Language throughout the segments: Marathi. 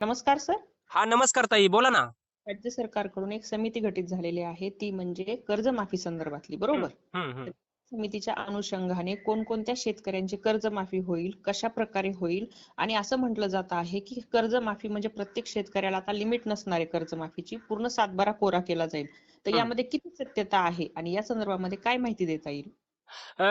नमस्कार सर. हा नमस्कार ताई बोला ना. राज्य सरकारकडून एक समिती गठीत झालेली आहे ती म्हणजे कर्जमाफी संदर्भातली बरोबर? हम्म, हम्म. समितीच्या अनुषंगाने कोणकोणत्या शेतकऱ्यांची कर्जमाफी होईल कशा प्रकारे होईल आणि असं म्हटलं जात आहे की कर्जमाफी म्हणजे प्रत्येक शेतकऱ्याला आता लिमिट नसणार आहे कर्जमाफीची पूर्ण सातबारा कोरा केला जाईल. तर हं. यामध्ये किती सत्यता आहे आणि या संदर्भामध्ये काय माहिती देता येईल?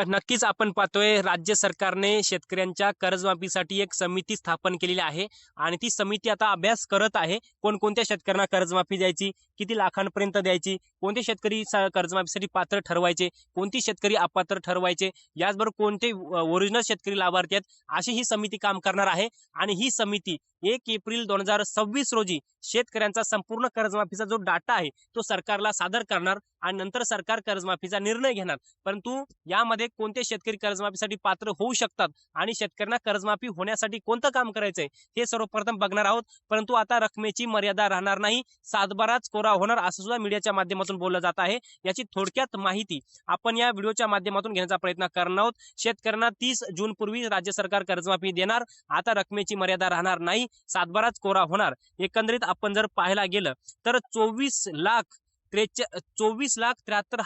नक्कीच आपण पाहतोय राज्य सरकारने शेतकऱ्यांच्या कर्जमाफीसाठी एक समिती स्थापन केलेली आहे आणि ती समिती आता अभ्यास करत आहे कोणकोणत्या शेतकऱ्यांना कर्जमाफी द्यायची किती लाखांपर्यंत द्यायची कोणते शेतकरी कर्जमाफीसाठी पात्र ठरवायचे कोणती शेतकरी अपात्र ठरवायचे याचबरोबर कोणते ओरिजिनल शेतकरी लाभार्थी आहेत अशी ही समिती काम करणार आहे आणि ही समिती एक एप्रिल दोन हजार सव्वीस रोजी शेतकऱ्यांचा संपूर्ण कर्जमाफीचा जो डाटा आहे तो सरकारला सादर करणार आणि नंतर सरकार कर्जमाफीचा निर्णय घेणार. परंतु यामध्ये कोणते शेतकरी कर्जमाफीसाठी पात्र होऊ शकतात आणि शेतकऱ्यांना कर्जमाफी होण्यासाठी कोणतं काम करायचंय हे सर्वप्रथम बघणार आहोत. परंतु आता रकमेची मर्यादा राहणार नाही. सातबाराच कोरा होणार असं सुद्धा मीडियाच्या माध्यमातून बोललं जात आहे. याची थोडक्यात माहिती आपण या व्हिडिओच्या माध्यमातून घेण्याचा प्रयत्न करणार आहोत. शेतकऱ्यांना तीस जून पूर्वी राज्य सरकार कर्जमाफी देणार. आता रकमेची मर्यादा राहणार नाही. सातबाराच कोरा होणार. एकंदरीत आपण जर पाहायला गेलं तर चोवीस लाख त्रेचा चोवीस लाख त्र्याहत्तर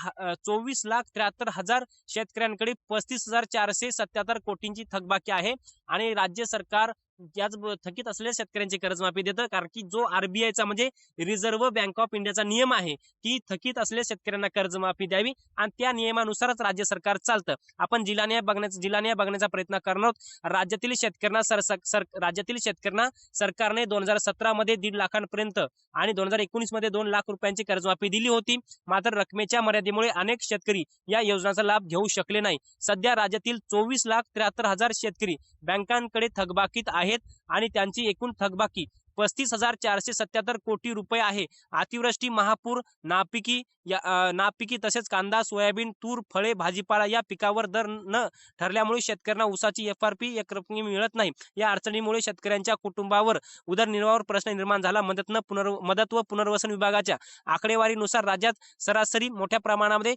चोवीस लाख त्र्याहत्तर हजार शेतकऱ्यांकडे पस्तीस हजार चारशे सत्याहत्तर कोटींची थकबाकी आहे. आणि राज्य सरकार याच थकीत असलेल्या शेतकऱ्यांची कर्जमाफी देतं. कारण की जो आरबीआयचा म्हणजे रिझर्व्ह बँक ऑफ इंडियाचा नियम आहे की थकीत असलेल्या शेतकऱ्यांना कर्जमाफी द्यावी आणि त्या नियमानुसारच राज्य सरकार चालतं. आपण जिल्हानिहाय बघण्याचा जिल्हानिहाय बघण्याचा प्रयत्न करणार आहोत. राज्यातील शेतकऱ्यांना सर, सर- राज्यातील शेतकऱ्यांना सरकारने दोन हजार सतरा मध्ये दीड लाखांपर्यंत आणि दोन हजार एकोणीसमध्ये दोन लाख रुपयांची कर्जमाफी दिली होती. मात्र रकमेच्या मर्यादेमुळे अनेक शेतकरी या योजनाचा लाभ घेऊ शकले नाही. सध्या राज्यातील चोवीस लाख त्र्याहत्तर हजार शेतकरी बँकांकडे थकबाकीत आहे आहेत आणि त्यांची एकूण थकबाकी पस्तीस हजार चारशे सत्याहत्तर कोटी रुपये आहे. अतिवृष्टी महापूर नापिकी या नापिकी तसेच कांदा सोयाबीन तूर फळे भाजीपाला या पिकावर दर न ठरल्यामुळे शेतकऱ्यांना ऊसाची एफ आर पी एक रकमी मिळत नाही. या अडचणीमुळे शेतकऱ्यांच्या कुटुंबावर उदरनिर्वाहावर प्रश्न निर्माण झाला. मदत न पुनर् मदत व पुनर्वसन विभागाच्या आकडेवारीनुसार राज्यात सरासरी मोठ्या प्रमाणामध्ये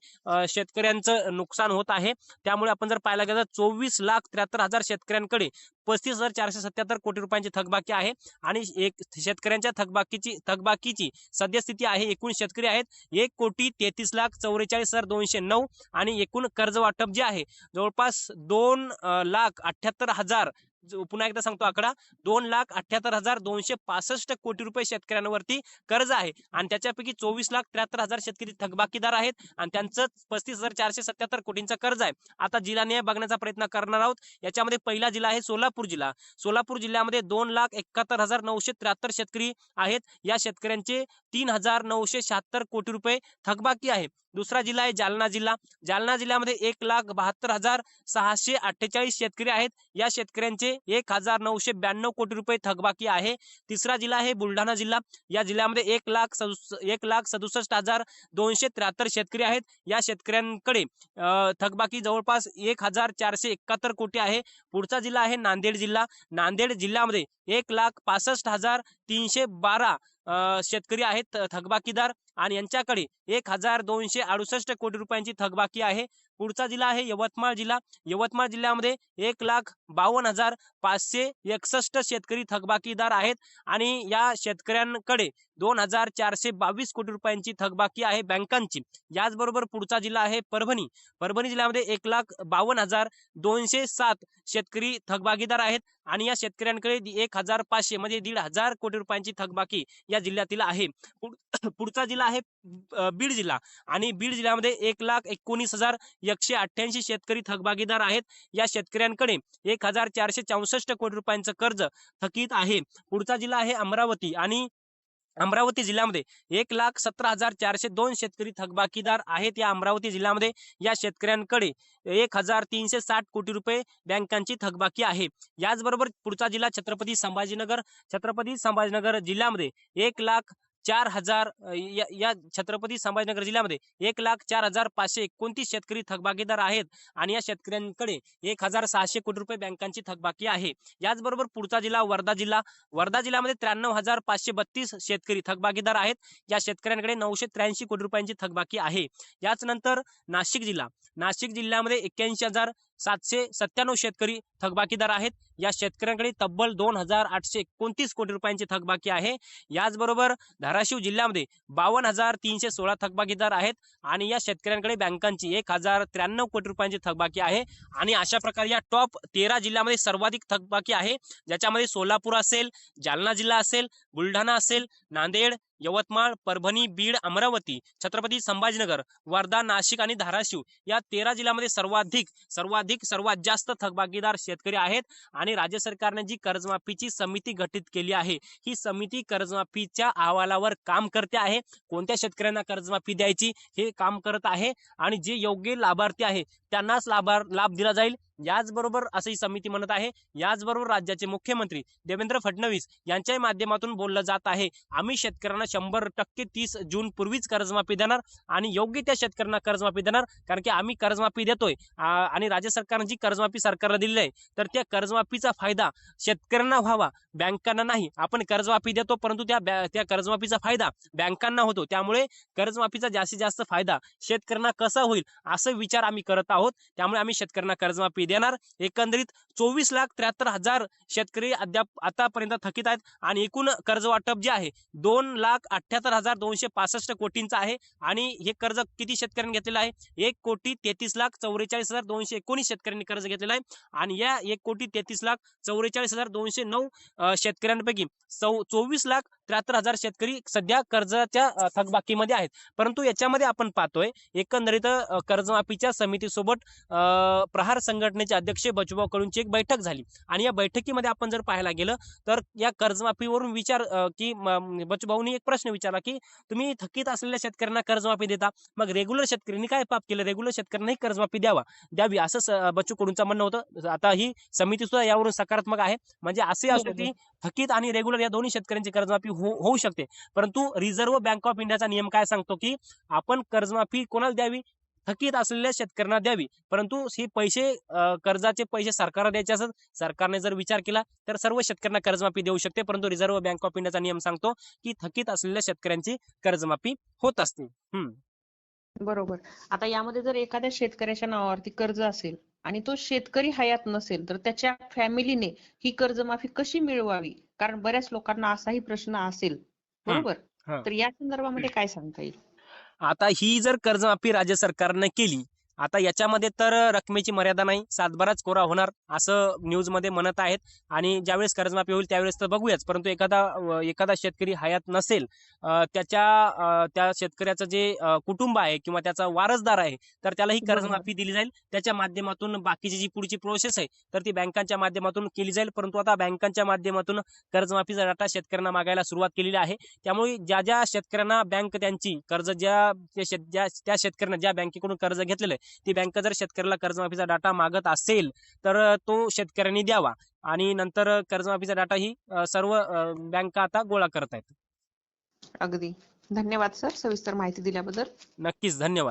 शेतकऱ्यांचं नुकसान होत आहे. त्यामुळे आपण जर पाहायला गेलं तर चोवीस लाख त्र्याहत्तर हजार शेतकऱ्यांकडे पस्तीस हजार चारशे सत्याहत्तर कोटी रुपयांची थकबाकी आहे. आणि एक शेतकऱ्यांच्या थकबाकीची थकबाकीची सद्यस्थिती आहे. एकूण शेतकरी आहेत एक कोटी तेहतीस लाख चौवेचाळीस हजार दोनशे नऊ आणि एकूण कर्ज वाटप जे आहे जवळपास दोन लाख अठ्ठ्याहत्तर हजार पुन्हा एकदा सांगतो आकडा दोन लाख अठ्याहत्तर हजार दोनशे पासष्ट कोटी रुपये शेतकऱ्यांवरती कर्ज आहे. आणि त्याच्यापैकी चोवीस लाख त्र्याहत्तर हजार शेतकरी थकबाकीदार आहेत आणि त्यांचं पस्तीस हजार चारशे सत्याहत्तर कोटींचं कर्ज आहे. आता जिल्हा न्याय बघण्याचा प्रयत्न करणार आहोत. याच्यामध्ये पहिला जिल्हा आहे सोलापूर जिल्हा. सोलापूर जिल्ह्यामध्ये दोन लाख एकाहत्तर हजार नऊशे त्र्याहत्तर शेतकरी आहेत. या शेतकऱ्यांचे तीन हजार नऊशे शहात्तर कोटी रुपये थकबाकी आहे. दुसरा जिल्हा आहे जालना जिल्हा. जालना जिल्ह्यामध्ये एक लाख बहात्तर हजार सहाशे अठ्ठेचाळीस शेतकरी आहेत. या शेतकऱ्यांचे एक हजार नऊशे ब्याण्णव कोटी रुपये थकबाकी आहे. तिसरा जिल्हा आहे बुलढाणा जिल्हा. या जिल्ह्यामध्ये एक लाख सदुस- एक लाख सदुसष्ट हजार दोनशे त्र्याहत्तर शेतकरी आहेत. या शेतकऱ्यांकडे थकबाकी जवळपास एक हजार चारशे एकाहत्तर कोटी आहे. पुढचा जिल्हा आहे नांदेड जिल्हा. नांदेड जिल्ह्यामध्ये एक लाख पासष्ट हजार तीनशे बारा शेतकरी आहेत थकबाकीदार आणि यांच्याकडे एक हजार दोनशे अडुसष्ट कोटी रुपयांची थकबाकी आहे. पुढचा जिल्हा आहे यवतमाळ जिल्हा. यवतमाळ जिल्ह्यामध्ये एक लाख बावन्न हजार पाचशे एकसष्ट शेतकरी थकबाकीदार आहेत आणि या शेतकऱ्यांकडे दोन हजार चारशे बावीस कोटी रुपयांची थकबाकी आहे बँकांची. याचबरोबर पुढचा जिल्हा आहे परभणी. परभणी जिल्ह्यामध्ये एक लाख बावन्न हजार दोनशे सात शेतकरी थकबाकीदार आहेत आणि या शेतकऱ्यांकडे एक हजार पाचशे म्हणजे दीड हजार कोटी रुपयांची थकबाकी या जिल्ह्यातील आहे. पुढ- पुढचा जिल्हा आहे बीड जिल्हा. आणि बीड जिल्ह्यामध्ये एक लाख एकोणीस हजार एकशे अठ्ठ्याऐंशी शेतकरी थकबाकीदार आहेत. या शेतकऱ्यांकडे एक हजार चारशे चौसष्ट कोटी रुपयांचं कर्ज थकीत आहे. पुढचा जिल्हा आहे अमरावती आणि अमरावती जिल्ह्यामध्ये एक लाख सतरा हजार चारशे दोन शेतकरी थकबाकीदार आहेत. या अमरावती जिल्ह्यामध्ये या शेतकऱ्यांकडे एक हजार तीनशे साठ कोटी रुपये बँकांची थकबाकी आहे. याचबरोबर पुढचा जिल्हा छत्रपती संभाजीनगर. छत्रपती संभाजीनगर जिल्ह्यामध्ये एक लाख चार हजार या या छत्रपती संभाजीनगर जिल्ह्यामध्ये एक लाख चार हजार पाचशे एकोणतीस शेतकरी थकबाकीदार आहेत आणि या शेतकऱ्यांकडे एक हजार सहाशे कोटी रुपये बँकांची थकबाकी आहे. याचबरोबर पुढचा जिल्हा वर्धा जिल्हा. वर्धा जिल्ह्यामध्ये त्र्याण्णव हजार पाचशे बत्तीस शेतकरी थकबाकीदार आहेत. या शेतकऱ्यांकडे नऊशे त्र्याऐंशी कोटी रुपयांची थकबाकी आहे. याच नंतर नाशिक जिल्हा. नाशिक जिल्ह्यामध्ये एक्क्याऐंशी हजार सातशे सत्त्याण्णव शेतकरी थकबाकीदार आहेत. या शेतकऱ्यांकडे तब्बल दोन हजार आठशे एकोणतीस कोटी रुपयांची थकबाकी आहे. याचबरोबर धाराशिव जिल्ह्यामध्ये बावन्न हजार तीनशे सोळा थकबाकीदार आहेत आणि या शेतकऱ्यांकडे बँकांची एक हजार त्र्याण्णव कोटी रुपयांची थकबाकी आहे. आणि अशा प्रकारे या टॉप तेरा जिल्ह्यामध्ये सर्वाधिक थकबाकी आहे. ज्याच्यामध्ये सोलापूर असेल जालना जिल्हा असेल बुलढाणा असेल नांदेड यवतमाळ परभणी बीड अमरावती छत्रपती संभाजीनगर वर्धा नाशिक आणि धाराशिव या तेरा जिल्ह्यामध्ये सर्वाधिक सर्वाधिक सर्वात जास्त थकबाकीदार शेतकरी आहेत आणि राज्य सरकारने जी कर्जमाफीची समिती गठीत केली आहे ही समिती कर्जमाफीच्या अहवालावर काम करते आहे. कोणत्या शेतकऱ्यांना कर्जमाफी द्यायची हे काम करत आहे आणि जे योग्य लाभार्थी आहे त्यांनाच लाभार लाभ दिला जाईल. याचबरोबर असं ही समिती म्हणत आहे याचबरोबर राज्याचे मुख्यमंत्री देवेंद्र फडणवीस यांच्याही माध्यमातून बोललं जात आहे. आम्ही शेतकऱ्यांना शंभर टक्के तीस जून पूर्वीच कर्जमाफी देणार आणि योग्य त्या शेतकऱ्यांना कर्जमाफी देणार कारण की आम्ही कर्जमाफी देतोय. आणि राज्य सरकारने जी कर्जमाफी सरकारला दिलेली आहे तर त्या कर्जमाफीचा फायदा शेतकऱ्यांना व्हावा बँकांना नाही. आपण कर्जमाफी देतो परंतु त्या बॅ- त्या कर्जमाफीचा फायदा बँकांना होतो. त्यामुळे कर्जमाफीचा जास्तीत जास्त फायदा शेतकऱ्यांना कसा होईल असं विचार आम्ही करत आहोत. त्यामुळे आम्ही शेतकऱ्यांना कर्जमाफी देणार. एकंदरीत चोवीस लाख त्र्याहत्तर हजार शेतकरी अद्याप आतापर्यंत थकीत आहेत आणि एकूण कर्ज वाटप जे आहे दोन लाख अठ्याहत्तर हजार दोनशे पासष्ट कोटींचं आहे. आणि हे कर्ज किती शेतकऱ्यांनी घेतलेलं आहे? एक कोटी तेहतीस लाख चौवेचाळीस हजार दोनशे एकोणीस शेतकऱ्यांनी कर्ज घेतलेलं आहे. आणि या एक कोटी तेहतीस लाख चौवेचाळीस हजार दोनशे नऊ शेतकऱ्यांपैकी चौ चोवीस लाख त्र्याहत्तर हजार शेतकरी सध्या कर्जाच्या थकबाकीमध्ये आहेत. परंतु याच्यामध्ये आपण पाहतोय एकंदरीत कर्जमाफीच्या समितीसोबत प्रहार संघटनेचे अध्यक्ष बचूभाऊ कडूंची एक बैठक झाली. आणि या बैठकीमध्ये आपण जर पाहायला गेलं तर या कर्जमाफीवरून विचार की बचूभाऊनी एक प्रश्न विचारला की तुम्ही थकीत असलेल्या शेतकऱ्यांना कर्जमाफी देता. मग रेग्युलर शेतकऱ्यांनी काय पाप केलं? रेग्युलर शेतकऱ्यांनाही कर्जमाफी द्यावा. द्यावी असं बच्चू कडूंचं म्हणणं होतं. आता ही समिती सुद्धा यावरून सकारात्मक आहे. म्हणजे असे असो. की थकीत आणि रेग्युलर या दोन्ही शेतकऱ्यांची कर्जमाफी हो, होऊ शकते. परंतु रिझर्व्ह बँक ऑफ इंडियाचा नियम काय सांगतो की आपण कर्जमाफी कोणाला द्यावी? थकीत असलेल्या शेतकऱ्यांना द्यावी. परंतु हे पैसे कर्जाचे पैसे सरकारला द्यायचे असत सरकारने जर विचार केला तर सर्व शेतकऱ्यांना कर्जमाफी देऊ शकते. परंतु रिझर्व्ह बँक ऑफ इंडियाचा नियम सांगतो की थकीत असलेल्या शेतकऱ्यांची कर्जमाफी होत असते. हम्म. बरोबर. आता यामध्ये जर एखाद्या शेतकऱ्याच्या नावावरती कर्ज असेल आणि तो शेतकरी हयात नसेल तर त्याच्या फॅमिलीने ही कर्जमाफी कशी मिळवावी? कारण बऱ्याच लोकांना असाही प्रश्न असेल. बरोबर. तर या संदर्भामध्ये काय सांगता येईल? आता ही जर कर्जमाफी राज्य सरकारने केली आता याच्यामध्ये तर रकमेची मर्यादा नाही. सातबाराच कोरा होणार असं न्यूजमध्ये म्हणत आहेत. आणि ज्यावेळेस कर्जमाफी होईल त्यावेळेस तर बघूयाच. परंतु एखादा एखादा शेतकरी हयात नसेल त्याच्या त्या शेतकऱ्याचं जे कुटुंब आहे किंवा त्याचा वारसदार आहे तर त्याला ही बरोबर. कर्जमाफी दिली जाईल. त्याच्या माध्यमातून बाकीची जी पुढची प्रोसेस आहे तर ती बँकांच्या माध्यमातून केली जाईल. परंतु आता बँकांच्या माध्यमातून कर्जमाफीचा डाटा शेतकऱ्यांना मागायला सुरुवात केलेली आहे. त्यामुळे ज्या ज्या शेतकऱ्यांना बँक त्यांची कर्ज ज्या त्या शेत- ज्या त्या शेतकऱ्यांना ज्या बँकेकडून कर्ज घेतलेलं आहे ती बँक जर शेतकऱ्याला कर्जमाफीचा डाटा मागत असेल तर तो शेतकऱ्यांनी द्यावा. आणि नंतर कर्जमाफीचा डाटा ही सर्व बँका आता गोळा करत आहेत अगदी. धन्यवाद सर सविस्तर माहिती दिल्याबद्दल. नक्कीच धन्यवाद.